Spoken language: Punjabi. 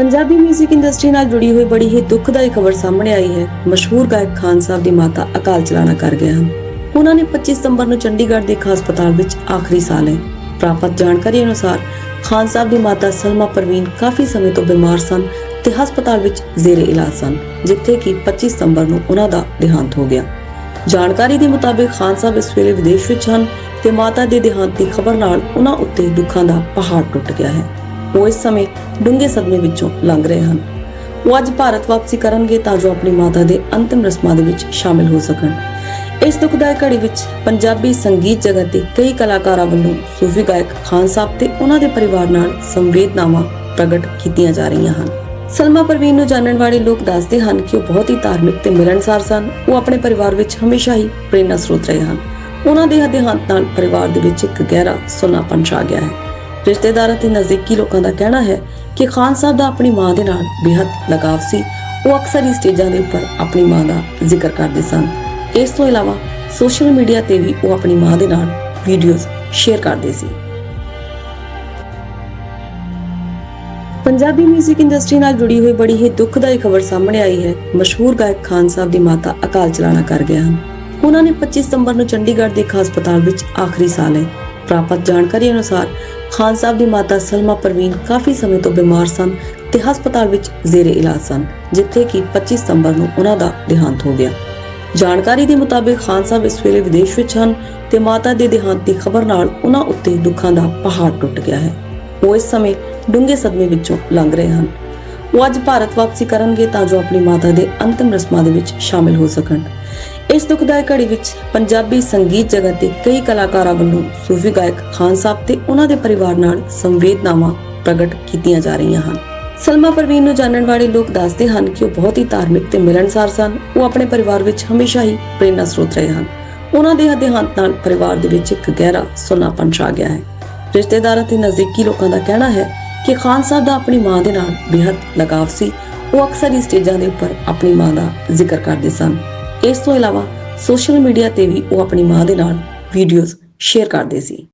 ਪੰਜਾਬੀ 뮤직 ਇੰਡਸਟਰੀ ਨਾਲ ਜੁੜੀ ਹੋਈ ਬੜੀ ਹੀ ਦੁਖਦਾਈ ਖਬਰ ਸਾਹਮਣੇ ਆਈ ਹੈ। ਮਸ਼ਹੂਰ ਗਾਇਕ ਖਾਨ ਸਾਹਿਬ ਦੀ ਮਾਤਾ ਅਕਾਲ ਚਲਾਣਾ ਕਰ ਗਏ ਹਨ। ਉਹਨਾਂ ਨੇ 25 ਸਤੰਬਰ ਨੂੰ ਚੰਡੀਗੜ੍ਹ ਦੇ ਇੱਕ ਹਸਪਤਾਲ ਵਿੱਚ ਆਖਰੀ ਸਾਹ ਲਏ। ਪ੍ਰਾਪਤ ਜਾਣਕਾਰੀ ਅਨੁਸਾਰ ਖਾਨ ਸਾਹਿਬ ਦੀ ਮਾਤਾ ਸਲਮਾ ਪਰਵੀਨ ਕਾਫੀ ਸਮੇਂ ਤੋਂ ਬਿਮਾਰ ਸਨ ਤੇ ਹਸਪਤਾਲ ਵਿੱਚ ਜ਼ੇਰੇ ਇਲਾਜ ਸਨ, ਜਿੱਥੇ ਕਿ 25 ਸਤੰਬਰ ਨੂੰ ਉਹਨਾਂ ਦਾ ਦੇਹਾਂਤ ਹੋ ਗਿਆ। ਜਾਣਕਾਰੀ ਦੇ ਮੁਤਾਬਿਕ ਖਾਨ ਸਾਹਿਬ ਇਸ ਵੇਲੇ ਵਿਦੇਸ਼ ਵਿੱਚ ਹਨ ਤੇ ਮਾਤਾ ਦੇ ਦੇਹਾਂਤ ਦੀ ਖਬਰ ਨਾਲ ਉਹਨਾਂ ਉੱਤੇ ਦੁੱਖਾਂ ਦਾ ਪਹਾੜ ਟੁੱਟ ਗਿਆ ਹੈ। ਉਹ ਇਸ ਸਮੇਂ ਡੂੰਘੇ ਸਦਮੇ ਵਿੱਚੋਂ ਲੰਘ ਰਹੇ ਹਨ। ਉਹ ਅੱਜ ਭਾਰਤ ਵਾਪਸੀ ਕਰਨਗੇ ਤਾਂ ਜੋ ਆਪਣੀ ਮਾਤਾ ਦੇ ਅੰਤਿਮ ਰਸਮਾਂ ਦੇ ਵਿੱਚ ਸ਼ਾਮਿਲ ਹੋ ਸਕਣ। ਇਸ ਦੁਖਦਾਈ ਘੜੀ ਵਿੱਚ ਪੰਜਾਬੀ ਸੰਗੀਤ ਜਗਤ ਦੇ ਕਈ ਕਲਾਕਾਰਾਂ ਵੱਲੋਂ ਸੂਫੀ ਗਾਇਕ ਖਾਨ ਸਾਹਿਬ ਤੇ ਉਹਨਾਂ ਦੇ ਪਰਿਵਾਰ ਨਾਲ ਸੰਵੇਦਨਾਵਾਂ ਪ੍ਰਗਟ ਕੀਤੀਆਂ ਜਾ ਰਹੀਆਂ ਹਨ। ਸਲਮਾ ਪਰਵੀਨ ਨੂੰ ਜਾਣਨ ਵਾਲੇ ਲੋਕ ਦੱਸਦੇ ਹਨ ਕਿ ਉਹ ਬਹੁਤ ਹੀ ਧਾਰਮਿਕ ਤੇ ਮਿਲਣਸਾਰ ਸਨ। ਉਹ ਆਪਣੇ ਪਰਿਵਾਰ ਵਿੱਚ ਹਮੇਸ਼ਾ ਹੀ ਪ੍ਰੇਰਨਾ ਸਰੋਤ ਰਹੇ ਹਨ। ਉਹਨਾਂ ਦੇ ਦੇਹਾਂਤ ਨਾਲ ਪਰਿਵਾਰ ਦੇ ਵਿੱਚ ਇੱਕ ਗਹਿਰਾ ਸੁੰਨਾਪਨ ਛਾ ਗਿਆ ਹੈ। ਰਿਸ਼ਤੇਦਾਰਾਂ ਤੇ ਨਜ਼ਦੀਕੀ ਲੋਕਾਂ ਦਾ ਕਹਿਣਾ ਹੈ ਕਿ ਖਾਨ ਸਾਹਿਬ ਦਾ ਆਪਣੀ ਮਾਂ ਦੇ ਨਾਲ ਬੇਹੱਦ ਲਗਾਵ ਸੀ। ਉਹ ਅਕਸਰ ਹੀ ਸਟੇਜਾਂ ਦੇ ਉੱਪਰ ਆਪਣੀ ਮਾਂ ਦਾ ਜ਼ਿਕਰ ਕਰਦੇ ਸਨ। ਇਸ ਤੋਂ ਇਲਾਵਾ ਸੋਸ਼ਲ ਮੀਡੀਆ ਤੇ ਵੀ ਉਹ ਆਪਣੀ ਮਾਂ ਦੇ ਨਾਲ ਵੀਡੀਓਜ਼ ਸ਼ੇਅਰ ਕਰਦੇ ਸੀ। ਪੰਜਾਬੀ 뮤직 ਇੰਡਸਟਰੀ ਨਾਲ ਜੁੜੀ ਹੋਈ ਬੜੀ ਹੀ ਦੁਖਦਾਈ ਖਬਰ ਸਾਹਮਣੇ ਆਈ ਹੈ। ਮਸ਼ਹੂਰ ਗਾਇਕ ਖਾਨ ਸਾਹਿਬ ਦੀ ਮਾਤਾ ਅਕਾਲ ਚਲਾਣਾ ਕਰ ਗਏ ਹਨ। ਉਹਨਾਂ ਨੇ 25 ਸਤੰਬਰ ਨੂੰ ਚੰਡੀਗੜ੍ਹ ਦੇ ਇੱਕ ਹਸਪਤਾਲ ਵਿੱਚ ਆਖਰੀ ਸਾਹ ਲਏ ਪ੍ਰਾਪਤ ਜਾਣਕਾਰੀ ਅਨੁਸਾਰ ਖਾਨ ਸਾਹਿਬ ਦੀ ਮਾਤਾ ਸਲਮਾ ਪਰਵੀਨ ਕਾਫੀ ਸਮੇਂ ਤੋਂ ਬਿਮਾਰ ਸਨ ਤੇ ਹਸਪਤਾਲ ਵਿੱਚ ਜ਼ੇਰੇ ਇਲਾਜ ਸਨ, ਜਿੱਥੇ ਕਿ 25 ਸਤੰਬਰ ਨੂੰ ਉਹਨਾਂ ਦਾ ਦੇਹਾਂਤ ਹੋ ਗਿਆ। ਜਾਣਕਾਰੀ ਦੇ ਮੁਤਾਬਿਕ ਖਾਨ ਸਾਹਿਬ ਇਸ ਵੇਲੇ ਵਿਦੇਸ਼ ਵਿੱਚ ਹਨ ਤੇ ਮਾਤਾ ਦੇ ਦੇਹਾਂਤ ਦੀ ਖਬਰ ਨਾਲ ਉਹਨਾਂ ਉੱਤੇ ਦੁੱਖਾਂ ਦਾ ਪਹਾੜ ਟੁੱਟ ਗਿਆ ਹੈ। ਉਹ ਇਸ ਸਮੇਂ ਡੂੰਘੇ ਸਦਮੇ ਵਿੱਚੋਂ ਲੰਘ ਰਹੇ ਹਨ। ਉਹ ਅੱਜ ਭਾਰਤ ਵਾਪਸੀ ਕਰਨਗੇ ਤਾਂ ਜੋ ਆਪਣੀ ਮਾਤਾ ਦੇ ਅੰਤਿਮ ਰਸਮਾਂ ਦੇ ਵਿੱਚ ਸ਼ਾਮਿਲ ਹੋ ਸਕਣ। ਇਸ ਦੁਖਦਾਈ ਘੜੀ ਵਿੱਚ ਪੰਜਾਬੀ ਸੰਗੀਤ ਜਗਤ ਦੇ ਕਈ ਕਲਾਕਾਰਾਂ ਵੱਲੋਂ ਸੂਫੀ ਗਾਇਕ ਖਾਨ ਸਾਹਿਬ ਤੇ ਉਹਨਾਂ ਦੇ ਪਰਿਵਾਰ ਨਾਲ ਸੰਵੇਦਨਾਵਾਂ ਪ੍ਰਗਟ ਕੀਤੀਆਂ ਜਾ ਰਹੀਆਂ ਹਨ। ਸਲਮਾ ਪਰਵੀਨ ਨੂੰ ਜਾਣਨ ਵਾਲੇ ਲੋਕ ਦੱਸਦੇ ਹਨ ਕਿ ਉਹ ਬਹੁਤ ਹੀ ਧਾਰਮਿਕ ਤੇ ਮਿਲਣਸਾਰ ਸਨ। ਉਹ ਆਪਣੇ ਪਰਿਵਾਰ ਵਿੱਚ ਹਮੇਸ਼ਾ ਹੀ ਪ੍ਰੇਰਨਾ ਸਰੋਤ ਰਹੇ ਹਨ। ਉਹਨਾਂ ਦੇ ਦੇਹਾਂਤ ਨਾਲ ਪਰਿਵਾਰ ਦੇ ਵਿੱਚ ਇੱਕ ਗਹਿਰਾ ਸੁੰਨਾਪਨ ਛਾ ਗਿਆ ਹੈ। ਰਿਸ਼ਤੇਦਾਰਾਂ ਤੇ ਨਜ਼ਦੀਕੀ ਲੋਕਾਂ ਦਾ ਕਹਿਣਾ ਹੈ ਕਿ ਖਾਨ ਸਾਹਿਬ ਦਾ ਆਪਣੀ ਮਾਂ ਦੇ ਨਾਲ ਬੇਹੱਦ ਲਗਾਵ ਸੀ। ਉਹ ਅਕਸਰ ਹੀ ਸਟੇਜਾਂ ਦੇ ਉੱਪਰ ਆਪਣੀ ਮਾਂ ਦਾ ਜ਼ਿਕਰ ਕਰਦੇ ਸਨ। ਇਸ ਤੋਂ ਇਲਾਵਾ ਸੋਸ਼ਲ ਮੀਡੀਆ ਤੇ ਵੀ ਉਹ ਆਪਣੀ ਮਾਂ ਦੇ ਨਾਲ ਵੀਡੀਓਜ਼ ਸ਼ੇਅਰ ਕਰਦੇ ਸੀ।